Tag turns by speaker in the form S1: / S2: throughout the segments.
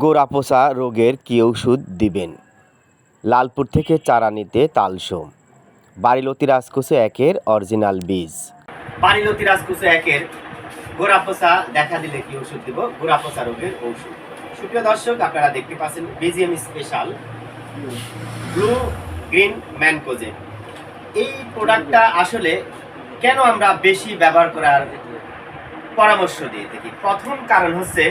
S1: গোড়াপোষা রোগের কী ওষুধ দিবেন? লালপুর থেকে চারা নিতে তালসোম। বাড়িলতি রাজকুসে একের অরিজিনাল বীজ। বাড়িলতি রাজকুসে একের গোড়াপোষা দেখা দিলে কি ওষুধ দিব? গোড়াপোষা রোগের ওষুধ সুপ্রিয় দর্শক, আপনারা দেখতে পাচ্ছেন বিজিএম স্পেশাল ব্লু গ্রিন ম্যানকোজে। এই প্রোডাক্টটা আসলে কেন আমরা বেশি ব্যবহার করার পরামর্শ দিয়ে থাকি? প্রথম কারণ হচ্ছে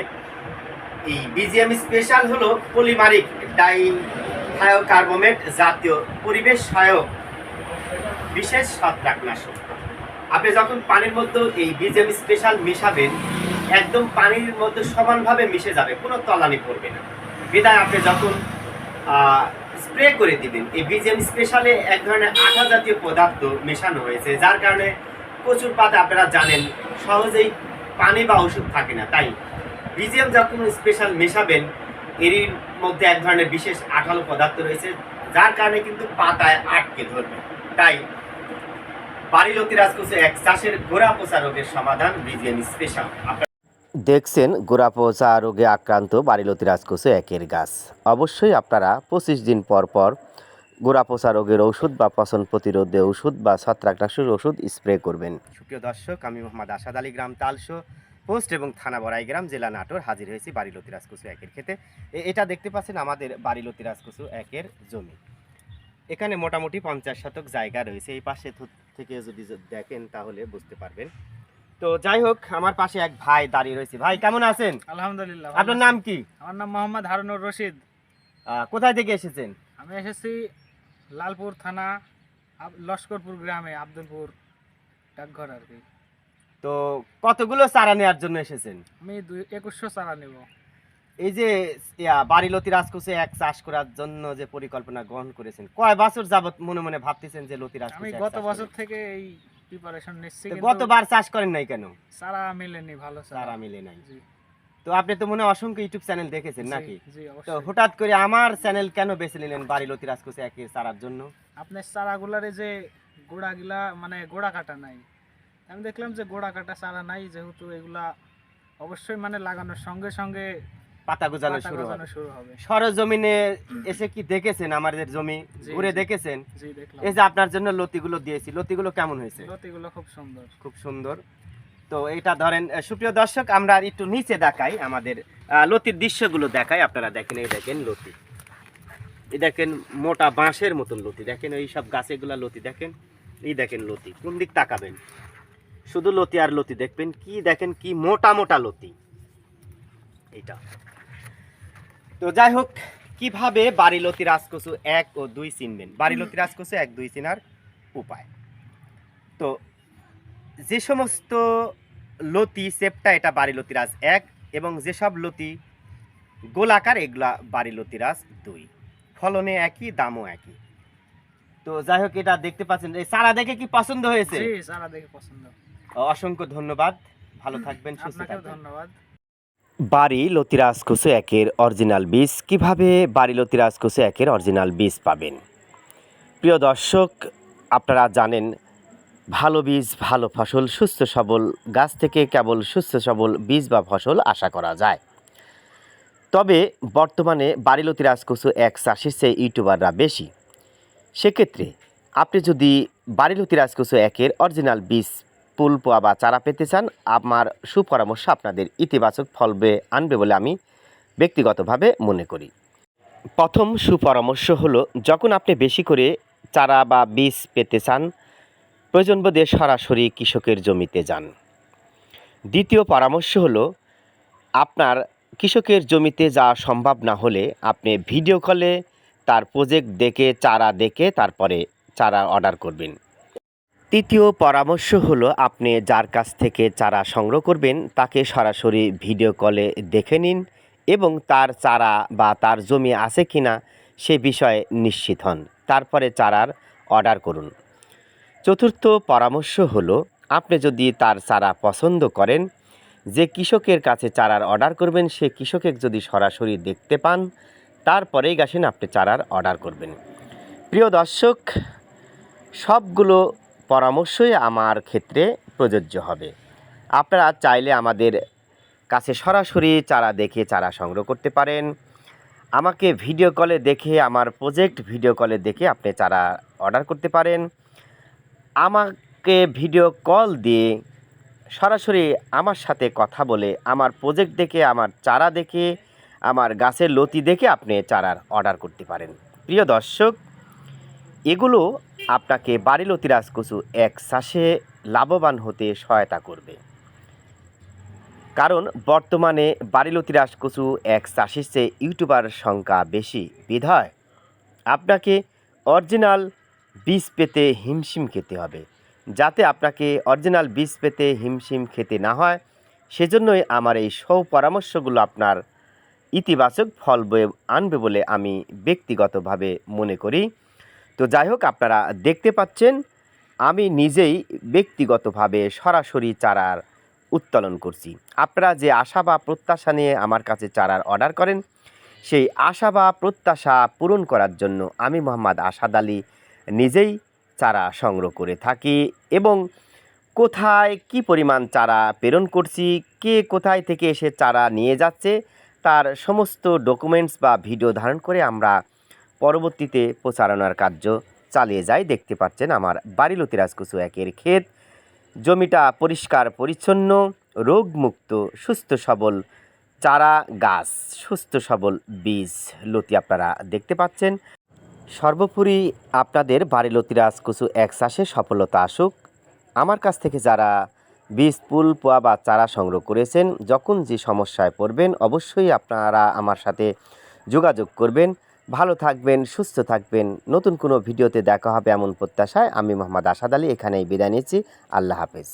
S1: এই বিজিএম স্পেশাল হলো পলিমারিক ডাই থায়োকার্বমেট জাতীয় পরিবেশ সহায়ক বিশেষ ছত্রাকনাশক আপনি যখন পানির মধ্যে এই বিজিএম স্পেশাল মিশাবেন, একদম পানির মধ্যে সমানভাবে মিশে যাবে, কোনো তলানি পড়বে না। বিদায়, আপনি যখন স্প্রে করে দিবেন, এই বিজিএম স্পেশালে এক ধরনের আঠা জাতীয় পদার্থ মেশানো হয়েছে, যার কারণে প্রচুর পাতা আপনারা জানেন, সহজেই পানি বা ওষুধ থাকে না, তাই বিজিএম যখন স্পেশাল মেশাবেন এরই মধ্যে এক ধরনের বিশেষ আঠালো পদার্থ রয়েছে যার কারণে কিন্তু পাতায় আটকে ধরবে। তাই বাড়িলতি রাজকোষে এক চাষের গোড়া পোষা রোগের সমাধান বিজিএম স্পেশাল দেখছেন গোড়াপোষা রোগে আক্রান্ত বাড়িলতি রাজকোষে একের গাছ। অবশ্যই আপনারা পঁচিশ দিন পর পর গোড়াপোষা রোগের ওষুধ বা পচন প্রতিরোধে ওষুধ বা ছত্রাকনাশক ওষুধ স্প্রে করবেন। সুপ্রিয় দর্শক আমি মোহাম্মদ আসাদ আলী গ্রাম তালসো পোস্ট এবং থানা বড়াই গ্রাম জেলা নাটোর হাজির হয়েছি বাড়িলতি রাজকুসু একের খেতে এটা দেখতে পাচ্ছেন আমাদের বাড়িলতি রাজকুসু একের জমি। এখানে মোটামুটি পঞ্চাশ শতক জায়গা রয়েছে। এই পাশে থেকে যদি দেখেন তাহলে বুঝতে পারবেন। তো যাই হোক আমার পাশে এক ভাই দাঁড়িয়ে রয়েছে। ভাই কেমন আছেন?
S2: আলহামদুলিল্লাহ
S1: আপনার নাম কি?
S2: আমার নাম মোহাম্মদ হারুনুর রশিদ।
S1: কোথায় থেকে এসেছেন?
S2: আমি এসেছি লালপুর থানা লস্করপুর গ্রামে আব্দুলপুর ডাকঘর আর কি।
S1: তো কতগুলো চারা নেওয়ার জন্য এসেছেন?
S2: আমি একুশশো চারা নেব।
S1: এই যে বাড়িলতি রাজকুসে এক চাষ করার জন্য যে পরিকল্পনা গ্রহণ করেছেন কয় বছর যাবত মনে মনে ভাবতেছেন যে লতি
S2: আমি গত বছর থেকে এই প্রিপারেশন নিচ্ছি
S1: গতবার চাষ করেন নাই কেন?
S2: চারা মিলেনি ভালো
S1: চারা। মিলে নাই।
S2: জি।
S1: তো আপনি তো মনে অসংখ্য ইউটিউব চ্যানেল দেখেছেন নাকি? তো হঠাৎ করে আমার চ্যানেল কেন বেছে নিলেন বাড়িলতি রাজকুসে একের চারার জন্য?
S2: আপনার চারাগুলারে যে গোড়াগুলা মানে গোড়া কাটা নাই। আমি দেখলাম যে গোড়া কাটা চারা নাই যেহেতু এগুলা অবশ্যই মানে লাগানোর সঙ্গে সঙ্গে
S1: পাতা গুজানো শুরু হবে। সরজমিনে এসে কি দেখেছেন? আমাদের জমি ঘুরে দেখেছেন? এই যে আপনার জন্য লতিগুলো দিয়েছি লতিগুলো কেমন হয়েছে?
S2: লতিগুলো খুব সুন্দর।
S1: খুব সুন্দর। তো এটা ধরেন সুপ্রিয় দর্শক আমরা আর একটু নিচে দেখাই আমাদের লতির দৃশ্যগুলো দেখাই। আপনারা দেখেন এই দেখেন লতি। এই দেখেন মোটা বাঁশের মতন লতি। দেখেন এই সব গাছেগুলা লতি। দেখেন এই দেখেন লতি। কোন দিক তাকাবেন? শুধু লতি আর লতি, দেখবেন কি দেখেন কি মোটা মোটা লতি। এইটা। তো যাই হোক, কীভাবে বাড়িলতি রাজকসু এক ও দুই চিনবেন? বাড়িলতি রাজকসু এক, দুই চিনার উপায়। তো যে সমস্ত লতি, সেপটা এটা বাড়ি লতিরাজ এক এবং যেসব লতি গোলাকার, এগুলা বাড়ি লতিরাজ দুই। ফলনে একই, দামও একই। তো যাই হোক, এটা দেখতে পাচ্ছেন। এই সারা দেখে কি পছন্দ হয়েছে?
S2: চারা দেখে পছন্দ।
S1: অসংখ্য ধন্যবাদ। ভালো থাকবেন সুস্থ থাকবেন।
S2: ধন্যবাদ।
S1: বাড়ি লতিরাজ কুসু একের অরিজিনাল বীজ। কীভাবে বাড়ি লতিরাজ কুসু একের অরিজিনাল বীজ পাবেন? প্রিয় দর্শক আপনারা জানেন ভালো বীজ ভালো ফসল সুস্থ সবল গাছ থেকে কেবল সুস্থ সবল বীজ বা ফসল আশা করা যায়। তবে বর্তমানে বাড়ি বাড়িলতি রাজকুসু এক চাষির চেয়ে ইউটিউবাররা বেশি। সেক্ষেত্রে আপনি যদি বাড়ি বাড়িলতি রাজকুসু একের অরিজিনাল বীজ পোয়া বা চারা পেতে চান, আমার সুপরামর্শ আপনাদের ইতিবাচক ফল বয়ে আনবে বলে আমি ব্যক্তিগতভাবে মনে করি। প্রথম সুপরামর্শ হলো, যখন আপনি বেশি করে চারা বা বীজ পেতে চান প্রয়োজন বোধে সরাসরি কৃষকের জমিতে যান। দ্বিতীয় পরামর্শ হলো, আপনার কৃষকের জমিতে যাওয়া সম্ভব না হলে আপনি ভিডিও কলে তার প্রজেক্ট দেখে, চারা দেখে, তারপরে চারা অর্ডার করবেন। তৃতীয় পরামর্শ হলো, আপনি যার কাছ থেকে চারা সংগ্রহ করবেন, তাকে সরাসরি ভিডিও কলে দেখে নিন এবং তার চারা বা তার জমি আছে কিনা সে বিষয়ে নিশ্চিত হন। তারপরে চারার অর্ডার করুন। চতুর্থ পরামর্শ হলো, আপনি যদি তার চারা পছন্দ করেন, যে কৃষকের কাছে চারার অর্ডার করবেন, সে কৃষকের যদি সরাসরি দেখতে পান, তারপরেই গাছেন আপনি চারার অর্ডার করবেন। প্রিয় দর্শক, সবগুলো পরামর্শই আমার ক্ষেত্রে প্রযোজ্য হবে। আপনারা চাইলে আমাদের কাছে সরাসরি চারা দেখে চারা সংগ্রহ করতে পারেন। আমাকে ভিডিও কলে দেখে, আমার প্রজেক্ট ভিডিও কলে দেখে আপনি চারা অর্ডার করতে পারেন। আমাকে ভিডিও কল দিয়ে সরাসরি আমার সাথে কথা বলে, আমার প্রজেক্ট দেখে, আমার চারা দেখে, আমার গাছের লতি দেখে আপনি চারার অর্ডার করতে পারেন। প্রিয় দর্শক, এগুলো আপনাকে বাড়িলতি রাজকচু এক চাষে লাভবান হতে সহায়তা করবে। কারণ বর্তমানে বাড়িলতি রাজকচু এক চাষির চেয়ে ইউটিউবার সংখ্যা বেশি। বিধায় আপনাকে অরিজিনাল বীজ পেতে হিমশিম খেতে হবে। যাতে আপনাকে অরিজিনাল বীজ পেতে হিমশিম খেতে না হয়, সেজন্যই আমার এই সৌ পরামর্শগুলো আপনার ইতিবাচক ফল বয়ে আনবে বলে আমি ব্যক্তিগতভাবে মনে করি। তো যাই হোক, আপনারা দেখতে পাচ্ছেন, আমি নিজেই ব্যক্তিগতভাবে সরাসরি চারার উত্তোলন করছি। আপনারা যে আশা বা প্রত্যাশা নিয়ে আমার কাছে চারার অর্ডার করেন, সেই আশা বা প্রত্যাশা পূরণ করার জন্য আমি মোহাম্মদ আসাদ আলী নিজেই চারা সংগ্রহ করে থাকি এবং কোথায় কি পরিমাণ চারা প্রেরণ করছি, কে কোথায় থেকে এসে চারা নিয়ে যাচ্ছে, তার সমস্ত ডকুমেন্টস বা ভিডিও ধারণ করে আমরা পরবর্তীতে প্রচারণার কার্য চালিয়ে যায়। দেখতে পাচ্ছেন আমার বাড়ি লতিরাজ রাজকুচু একের ক্ষেত। জমিটা পরিষ্কার, পরিচ্ছন্ন, রোগমুক্ত, সুস্থ সবল চারা, গাছ, সুস্থ সবল বীজ লতি আপনারা দেখতে পাচ্ছেন। সর্বোপরি আপনাদের বাড়িলতি রাজকুচু এক চাষে সফলতা আসুক। আমার কাছ থেকে যারা বীজ পুল পোয়া বা চারা সংগ্রহ করেছেন, যখন যে সমস্যায় পড়বেন, অবশ্যই আপনারা আমার সাথে যোগাযোগ করবেন। ভালো থাকবেন, সুস্থ থাকবেন। নতুন কোনো ভিডিওতে দেখা হবে এমন প্রত্যাশায়। আমি মোহাম্মদ আসাদ আলী, এখানেই বিদায় নিচ্ছি। আল্লাহ হাফেজ।